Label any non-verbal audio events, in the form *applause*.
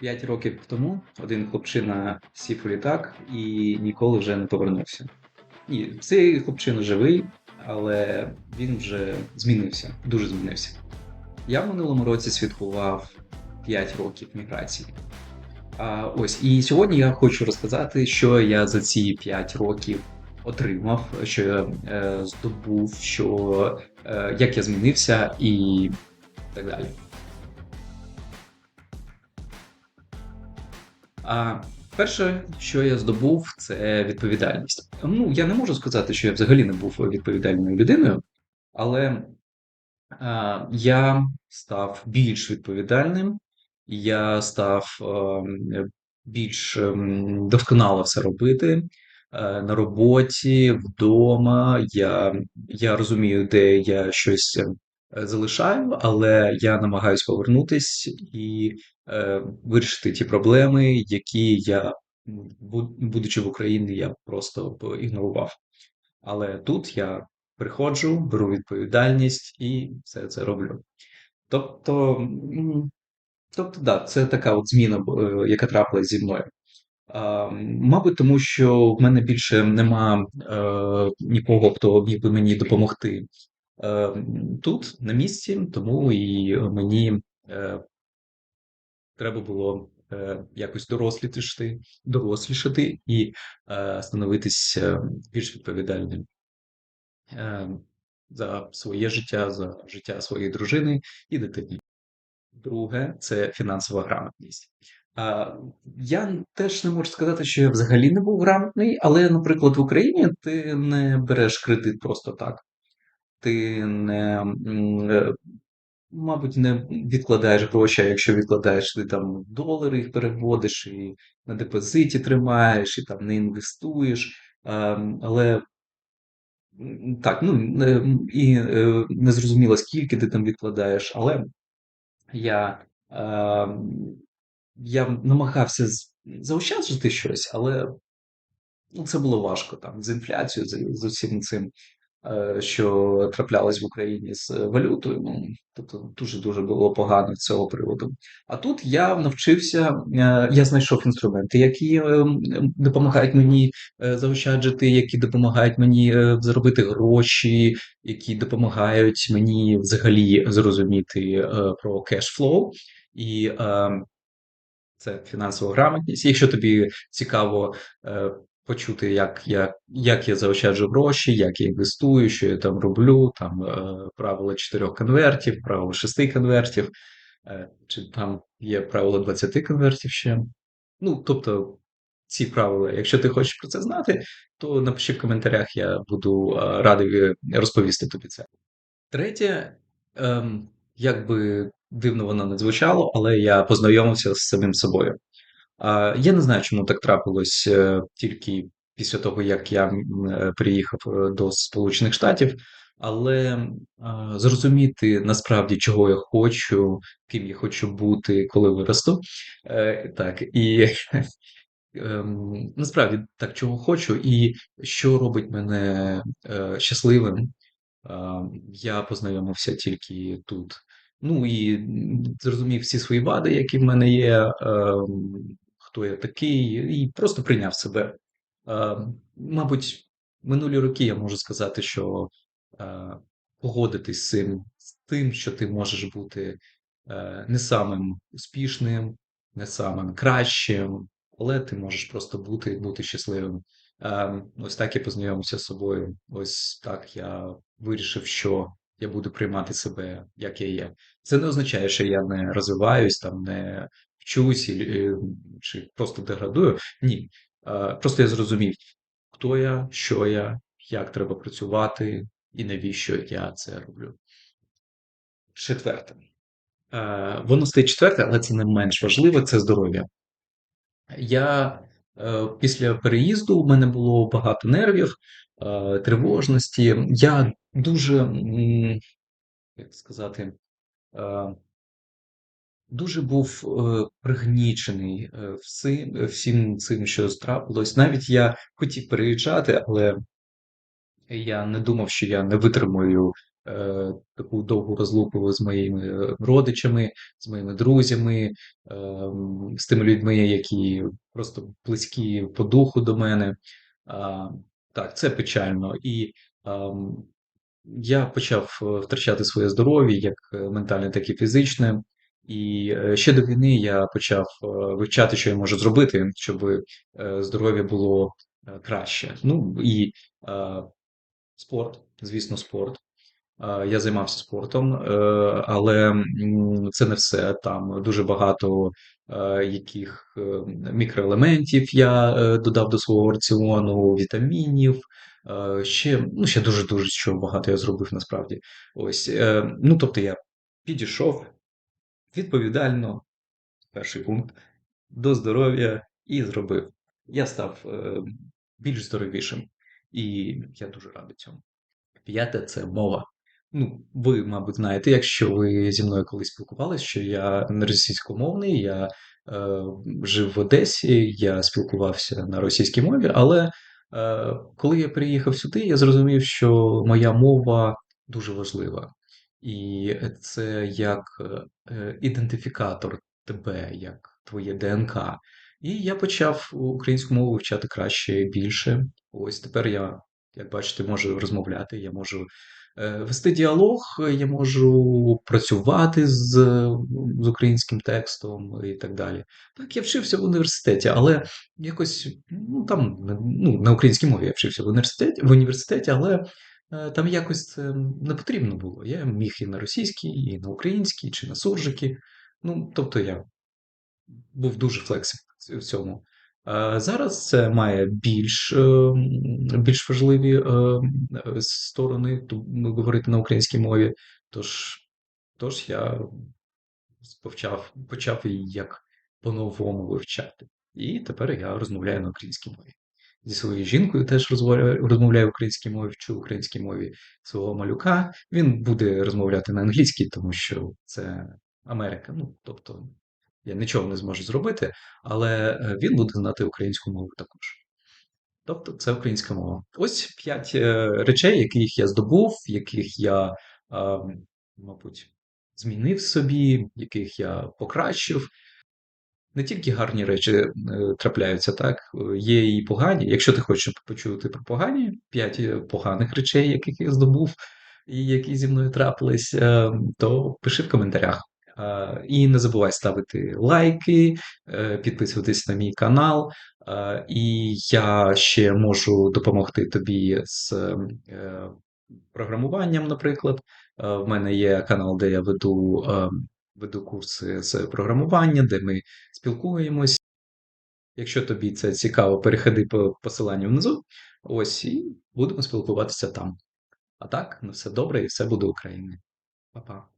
П'ять років тому один хлопчина сів у літак і ніколи вже не повернувся. Ні, цей хлопчина живий, але він вже змінився, дуже змінився. Я в минулому році святкував 5 років міграції. А, ось, і сьогодні я хочу розказати, що я за ці 5 років отримав, що я е, здобув, що, е, як я змінився і так далі. А перше, що я здобув, це відповідальність. Ну, я не можу сказати, що я взагалі не був відповідальною людиною, але а, я став більш відповідальним, я став ем, більш ем, досконало все робити. Е, На роботі, вдома, я, я розумію, де я щось залишаю, але я намагаюсь повернутись і е, вирішити ті проблеми, які я, будучи в Україні, я просто ігнорував. Але тут я приходжу, беру відповідальність і все це роблю. Тобто, тобто, да, це така от зміна, е, яка трапилась зі мною. А, мабуть, тому що в мене більше нема е, нікого, хто міг би мені допомогти е, тут, на місці, тому і мені е, треба було е, якось дорослішати, дорослішати і е, становитись е, більш відповідальним е, за своє життя, за життя своєї дружини і дитини. Друге це фінансова грамотність. Я теж не можу сказати, що я взагалі не був грамотний, але, наприклад, в Україні ти не береш кредит просто так. Ти не, е, мабуть, не відкладаєш гроші, а якщо відкладаєш, ти там долари їх переводиш і на депозиті тримаєш, і там не інвестуєш. Але так, ну і е, не зрозуміло, скільки ти там відкладаєш, але я я намагався заощаджити щось, але ну, це було важко там з інфляцією, з, усім цим, що траплялось в Україні з валютою. Ну, тобто дуже-дуже було погано з цього приводу. А тут я навчився, е, я знайшов інструменти, які е, допомагають мені е, заощаджити, які допомагають мені е, заробити гроші, які допомагають мені взагалі зрозуміти е, про кешфлоу. І е, це фінансова грамотність. Якщо тобі цікаво е, почути, як я, як я заощаджу гроші, як я інвестую, що я там роблю, там е, правила чотирьох конвертів, правила шести конвертів, е, чи там є правило 20 конвертів ще. Ну, тобто, ці правила, якщо ти хочеш про це знати, то напиши в коментарях, я буду е, радий розповісти тобі це. Третє, ем, як би дивно воно не звучало, але я познайомився з самим собою. Я не знаю, чому так трапилось е, тільки після того, як я е, приїхав е, до Сполучених Штатів, але зрозуміти насправді, чого я хочу, ким я хочу бути, коли виросту. Так, і *laughs* ем, насправді так, чого хочу, і що робить мене щасливим. Я познайомився тільки тут. Ну і зрозумів всі свої вади, які в мене є, ем, хто я такий, і просто прийняв себе. Е, Мабуть, минулі роки я можу сказати, що е, погодитись з цим, з тим, що ти можеш бути е, не самим успішним, не самим кращим, але ти можеш просто бути, бути щасливим. Е, Ось так я познайомився з собою. Ось так я вирішив, що я буду приймати себе, як я є. Це не означає, що я не розвиваюсь, там не вчусь е, чи просто деградую. Ні. Е, Просто я зрозумів, хто я, що я, як треба працювати і навіщо я це роблю. Четверте. Е, Воно стоїть четверте, але це не менш важливо, це здоров'я. Я після переїзду в мене було багато нервів, тривожності. Я дуже, як сказати, дуже був е, пригнічений е, всім, всім цим, що трапилось. Навіть я хотів переїжджати, але я не думав, що я не витримую е, таку довгу розлуку з моїми е, родичами, з моїми друзями, ем, з тими людьми, які просто близькі по духу до мене. А, так, це печально. І ам, я почав е, втрачати своє здоров'я, як е, ментальне, так і фізичне. І е, ще до війни я почав е, вивчати, що я можу зробити, щоб е, здоров'я було краще. Ну і спорт, звісно, спорт. Я займався спортом, але це не все. Там дуже багато яких мікроелементів я додав до свого раціону, вітамінів. Ще, ну, ще дуже-дуже що багато я зробив насправді. Ось, ну тобто я підійшов відповідально, перший пункт, до здоров'я і зробив. Я став е, більш здоровішим, і я дуже радий цьому. П'яте це мова. Ну, ви, мабуть, знаєте, якщо ви зі мною колись спілкувалися, що я не російськомовний, я е, жив в Одесі, я спілкувався на російській мові, але е, коли я приїхав сюди, я зрозумів, що моя мова дуже важлива. І це як е, ідентифікатор тебе, як твоє ДНК. І я почав українську мову вивчати краще, більше. Ось тепер я як бачите, можу розмовляти, я можу е, вести діалог, я можу працювати з, з українським текстом і так далі. Так, я вчився в університеті, але якось ну там ну, на українській мові я вчився в університеті, в університеті, але там якось не потрібно було. Я міг і на російській, і на українській, чи на суржикі. Ну, тобто я був дуже флексибл в цьому. Е, Зараз це має більш е, більш важливі е, сторони, говорити на українській мові. Тож, тож я почав, почав її як по-новому вивчати. І тепер я розмовляю на українській мові. Зі своєю жінкою теж розмовляю українській мові, вчу українській мові свого малюка. Він буде розмовляти на англійській, тому що це Америка. Ну, тобто я нічого не зможу зробити, але е, він буде знати українську мову також. Тобто це українська мова. Ось п'ять е, речей, яких я здобув, яких я, мабуть, змінив собі, яких я покращив. Не тільки гарні речі е, трапляються, так, є і погані. Якщо ти хочеш почути про погані, п'ять поганих речей, яких я здобув, і які зі мною трапились, то пиши в коментарях. І не забувай ставити лайки, е, підписуватись на мій канал. І я ще можу допомогти тобі з е, програмуванням, наприклад. В мене є канал, де я веду веду курси з програмування, де ми спілкуємось. Якщо тобі це цікаво, переходи по посиланню внизу. Ось і будемо спілкуватися там. А так, на все добре і все буде Україна. Па-па.